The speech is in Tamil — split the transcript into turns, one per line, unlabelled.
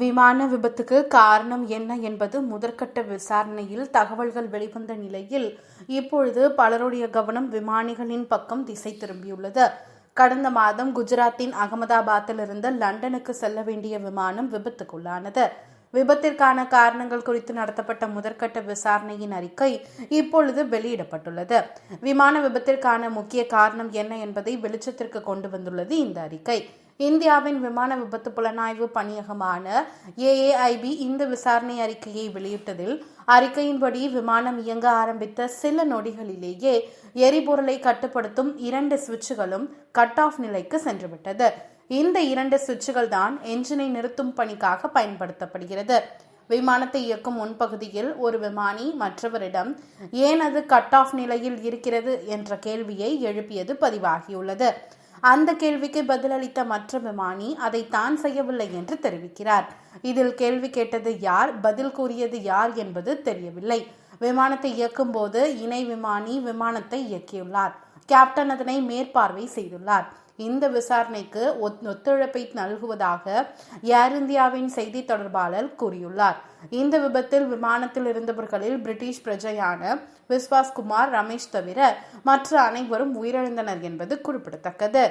விமான விபத்துக்கு காரணம் என்ன என்பது முதற்கட்ட விசாரணையில் தகவல்கள் வெளிவந்த நிலையில் இப்பொழுது பலருடைய கவனம் விமானிகளின் பக்கம் திசை திரும்பியுள்ளது. கடந்த மாதம் குஜராத்தின் அகமதாபாத்திலிருந்து லண்டனுக்கு செல்ல வேண்டிய விமானம் விபத்துக்குள்ளானது. விபத்திற்கான காரணங்கள் குறித்து நடத்தப்பட்ட முதற்கட்ட விசாரணையின் அறிக்கை இப்பொழுது வெளியிடப்பட்டுள்ளது. விமான விபத்திற்கான முக்கிய காரணம் என்ன என்பதை வெளிச்சத்திற்கு கொண்டு வந்துள்ளது இந்த அறிக்கை. இந்தியாவின் விமான விபத்து புலனாய்வு பணியகமான ஏஏஐபி இந்த விசாரணை அறிக்கையை வெளியிட்டதில் அறிக்கையின்படி விமானம் இயங்க ஆரம்பித்த சில நொடிகளிலேயே எரிபொருளை கட்டுப்படுத்தும் இரண்டு சுவிட்சுகளும் கட் ஆஃப் நிலைக்கு சென்றுவிட்டது. இந்த இரண்டு சுவிட்சுகள் தான் என்ஜினை நிறுத்தும் பணிக்காக பயன்படுத்தப்படுகிறது. விமானத்தை இயக்கும் முன்பகுதியில் ஒரு விமானி மற்றவரிடம் ஏன் அது கட் ஆஃப் நிலையில் இருக்கிறது? என்ற கேள்வியை எழுப்பியது பதிவாகியுள்ளது. அந்த கேள்விக்கு பதிலளித்த மற்ற விமானி அதை தான் செய்யவில்லை என்று தெரிவிக்கிறார். இதில் கேள்வி கேட்டது யார் பதில் கூறியது யார் என்பது தெரியவில்லை. விமானத்தை இயக்கும் போது இணை விமானி விமானத்தை இயக்கியுள்ளார். கேப்டன் அதனை மேற்பார்வை செய்துள்ளார். இந்த விசாரணைக்கு ஒத்- ஒத்துழைப்பை நல்குவதாக ஏர் இந்தியாவின் செய்தி தொடர்பாளர் கூறியுள்ளார். இந்த விபத்தில் விமானத்தில் இருந்தவர்களில் பிரிட்டிஷ் பிரஜையான விஸ்வாஸ்குமார் ரமேஷ் தவிர மற்ற அனைவரும் உயிரிழந்தனர் என்பது குறிப்பிடத்தக்கது.